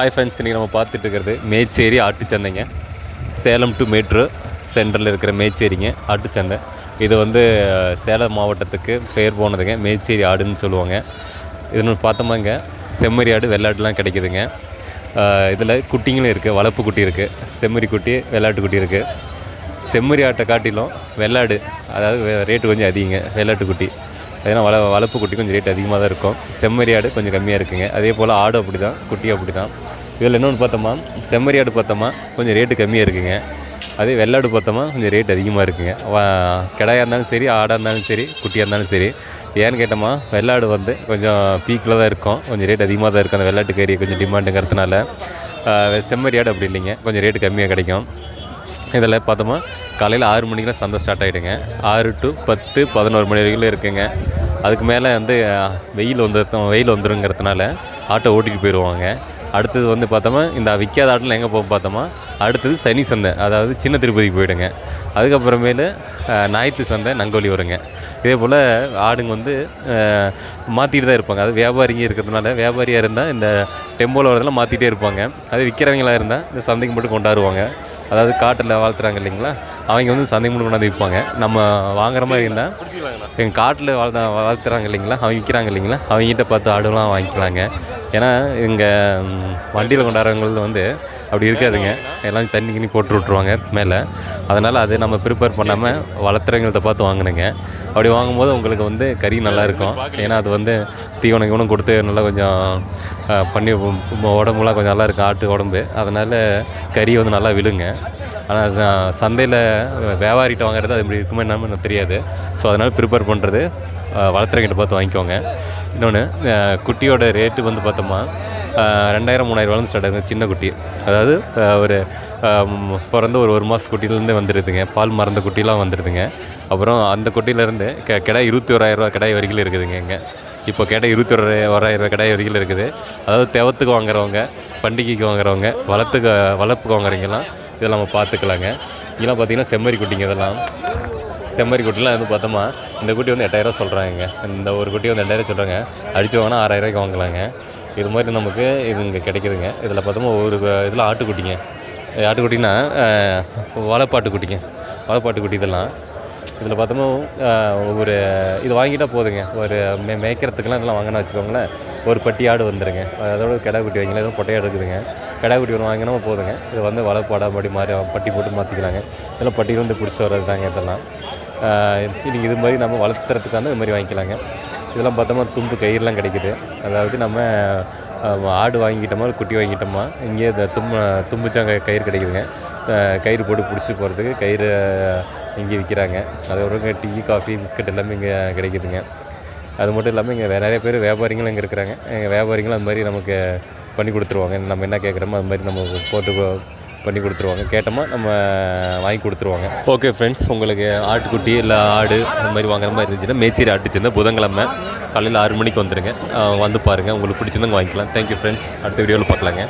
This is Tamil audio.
ஹாய் ஃப்ரெண்ட்ஸ் இன்றைக்கி நம்ம பார்த்துட்டு இருக்கிறது மேச்சேரி ஆட்டுச்சந்தைங்க. சேலம் டு மேட்ரோ சென்டரில் இருக்கிற மேச்சேரிங்க ஆட்டுச்சந்தை. இது வந்து சேலம் மாவட்டத்துக்கு பெயர் போனதுங்க மேச்சேரி ஆடுன்னு சொல்லுவாங்க. இதுன்னு பார்த்தோமாங்க செம்மறி ஆடு வெள்ளாட்டுலாம் கிடைக்குதுங்க. இதில் குட்டிங்களும் இருக்குது வளர்ப்பு குட்டி இருக்குது செம்மறி குட்டி வெள்ளாட்டு குட்டி இருக்குது செம்மறி ஆட்டை காட்டிலும் வெள்ளாடு அதாவது ரேட்டு கொஞ்சம் அதிகங்க வெள்ளாட்டு குட்டி. ஏன்னா வள வளர்ப்பு குட்டி கொஞ்சம் ரேட் அதிகமாக தான் இருக்கும். செம்மறி ஆடு கொஞ்சம் கம்மியாக இருக்குங்க. அதே போல் ஆடு அப்படி தான் குட்டி அப்படி தான் இதில் இன்னொன்று பார்த்தோமா? செம்மறி ஆடு பார்த்தோமா? கொஞ்சம் ரேட்டு கம்மியாக இருக்குங்க. அதே வெள்ளாடு பார்த்தோமா? கொஞ்சம் ரேட் அதிகமாக இருக்குங்க. வா- இருந்தாலும் சரி ஆடாக இருந்தாலும் சரி குட்டியாக இருந்தாலும் சரி. ஏன்னு கேட்டோமா? வெள்ளாடு வந்து கொஞ்சம் பீக்கில் தான் இருக்கும். கொஞ்சம் ரேட் அதிகமாக தான் இருக்கும் அந்த வெள்ளாட்டு கறி கொஞ்சம் டிமாண்டுங்கிறதுனால செம்மறியாடு செம்மறி ஆடு அப்படி இல்லைங்க. கொஞ்சம் ரேட்டு கம்மியாக கிடைக்கும். இதில் பார்த்தோமா? காலையில் ஆறு மணிக்கெலாம் சந்தை ஸ்டார்ட் ஆகிடுங்க ஆறு டு பத்து பதினோரு மணி வரைக்கும் இருக்குங்க. அதுக்கு மேலே வந்து வெயில் வந்து வெயில் வந்துருங்கிறதுனால ஆட்டோ ஓட்டிகிட்டு போயிடுவாங்க அடுத்தது வந்து பார்த்தோமா இந்த விற்காத ஆட்டில் எங்கே போக பார்த்தோமா அடுத்தது சனி சந்தை அதாவது சின்ன திருப்பதிக்கு போயிடுங்க. அதுக்கப்புறமேலு ஞாயிற்று சந்தை நங்கோலி வருங்க. இதே போல் ஆடுங்க வந்து மாற்றிட்டு தான் இருப்பாங்க. அது வியாபாரிங்க இருக்கிறதுனால வியாபாரியாக இருந்தால் இந்த டெம்போவில் வரதெல்லாம் மாற்றிட்டே இருப்பாங்க. அதே விற்கிறவங்களா இருந்தால் இந்த சந்தைக்கு மட்டும் கொண்டாடுவாங்க. அதாவது காட்டில் வளர்த்துறாங்க இல்லைங்களா அவங்க வந்து சந்தைக்கு மட்டும் கொண்டாந்து விற்பாங்க நம்ம வாங்குற மாதிரி இருந்தால் எங்கள் காட்டில் வளர்த்த வளர்த்துறாங்க இல்லைங்களா அவங்க விற்கிறாங்க இல்லைங்களா அவங்ககிட்ட பார்த்து ஆடுலாம் வாங்கிக்கலாங்க. ஏன்னா இங்கே வண்டியில் கொண்டாடுறவங்களது வந்து அப்படி இருக்காதுங்க. எல்லாம் தண்ணி கிண்ணி போட்டு விட்ருவாங்க மேலே. அதனால் அது நம்ம ப்ரிப்பேர் பண்ணாமல் வளர்த்துறவங்கள்ட்ட பார்த்து வாங்கினுங்க. அப்படி வாங்கும்போது உங்களுக்கு வந்து கறி நல்லா இருக்கும். ஏன்னா அது வந்து தீவனம் கீவனம் கொடுத்து நல்லா கொஞ்சம் பண்ணி உடம்புலாம் கொஞ்சம் நல்லா இருக்கும். ஆட்டு உடம்பு. அதனால் கறி வந்து நல்லா விழுங்க. ஆனால் சந்தையில் வியாபாரிகிட்ட வாங்குறது அது இப்படி இருக்குமே என்னன்னு எனக்கு தெரியாது. ஸோ அதனால் ப்ரிப்பேர் பண்ணுறது வளர்த்துறவங்கிட்ட பார்த்து வாங்கிக்கோங்க. இன்னொன்று குட்டியோட ரேட்டு வந்து பார்த்தோம்னா ரெண்டாயிரம் மூணாயிரம் ரூபாய் ஸ்டார்ட் ஆகுது சின்ன குட்டி. அதாவது ஒரு பிறந்த ஒரு ஒரு மாத குட்டிலேருந்தே வந்துடுதுங்க பால் மறந்த குட்டிலாம் வந்துடுதுங்க அப்புறம் அந்த குட்டியிலேருந்து கெ கிடாய் இருபத்தி ஓராயிரரூவா கிடாய் வரைக்கும் இருக்குதுங்க இங்கே. இப்போ கேட்டால் இருபத்தி ஒரு ஓராயிரம் ரூபாய் கிடாய் வரைக்கும் இருக்குது. அதாவது தெவத்துக்கு வாங்குறவங்க பண்டிகைக்கு வாங்குறவங்க வளர்த்துக்கு வளர்ப்புக்கு வாங்குறவங்கலாம் இதெல்லாம் நம்ம பார்த்துக்கலாங்க. இதெல்லாம் பார்த்தீங்கன்னா செம்மறி குட்டிங்க இதெல்லாம். செம்மறி குட்டிலாம் வந்து பார்த்தோமா இந்த குட்டி வந்து எட்டாயிரம் சொல்கிறாங்க இந்த ஒரு குட்டி வந்து எட்டாயிரம் சொல்கிறாங்க அடித்து வாங்கினா ஆறாயிரம் ரூபாய்க்கு வாங்கலாங்க. இது மாதிரி நமக்கு இது இங்கே கிடைக்குதுங்க. இதில் பார்த்தோமா ஒரு இதில் ஆட்டுக்குட்டிங்க. ஆட்டுக்குட்டின்னா ஆட்டுக்குட்டினா அஹ், வளப்பாட்டு குட்டிங்க. வளப்பாட்டு குட்டி இதெல்லாம். இதில் பார்த்தோமா ஒரு இது வாங்கிட்டால் போதுங்க. ஒரு மே மேய்க்கிறதுக்கெலாம் இதெல்லாம் வாங்கினா வச்சுக்கோங்களேன். ஒரு பட்டி ஆடு வந்துடுங்க அதோட கிடா குட்டி வாங்கிக்கலாம் எதுவும் பொட்டையாடு இருக்குதுங்க. கிடா குட்டி ஒன்று வாங்கினா போதுங்க. இது வந்து வளப்பாடா அப்படி மாறி பட்டி போட்டு மாற்றிக்கலாங்க இதெல்லாம் பட்டியில் வந்து பிடிச்சி வர்றது தாங்க இதெல்லாம் நீங்கள் இது மாதிரி நம்ம வளர்த்துறதுக்காக இது மாதிரி வாங்கிக்கலாங்க. இதெல்லாம் பார்த்தோமா தும்பு கயிறுலாம் கிடைக்குது. அதாவது நம்ம ஆடு வாங்கிட்டோமா குட்டி வாங்கிட்டோமா இங்கேயே இந்த தும்பு தும்புச்சாங்க கயிறு கிடைக்குதுங்க. கயிறு போட்டு பிடிச்சி போகிறதுக்கு கயிறு இங்கே விற்கிறாங்க அதோட டீ காஃபி பிஸ்கட் எல்லாமே இங்கே கிடைக்குதுங்க. அது மட்டும் இல்லாமல் இங்கே நிறைய பேர் வியாபாரிகளும் இங்கே இருக்கிறாங்க. எங்கள் வியாபாரிகளும் அது மாதிரி நமக்கு பண்ணி கொடுத்துருவாங்க. நம்ம என்ன கேட்குறோமோ அது மாதிரி நம்ம போட்டு பண்ணி கொடுத்துருவாங்க. கேட்டோமா நம்ம வாங்கி கொடுத்துருவாங்க. ஓகே ஃப்ரெண்ட்ஸ் உங்களுக்கு ஆட்டுக்குட்டி இல்லை ஆடு அந்த மாதிரி வாங்குற மாதிரி இருந்துச்சுன்னா மேச்சேரி ஆட்டு சேர்ந்த புதன்கிழமை காலையில் ஆறு மணிக்கு வந்துடுங்க வந்து பாருங்கள் உங்களுக்கு பிடிச்சிருந்தவங்க வாங்கிக்கலாம். தேங்க்யூ ஃப்ரெண்ட்ஸ் அடுத்த வீடியோவில் பார்க்கலாங்க.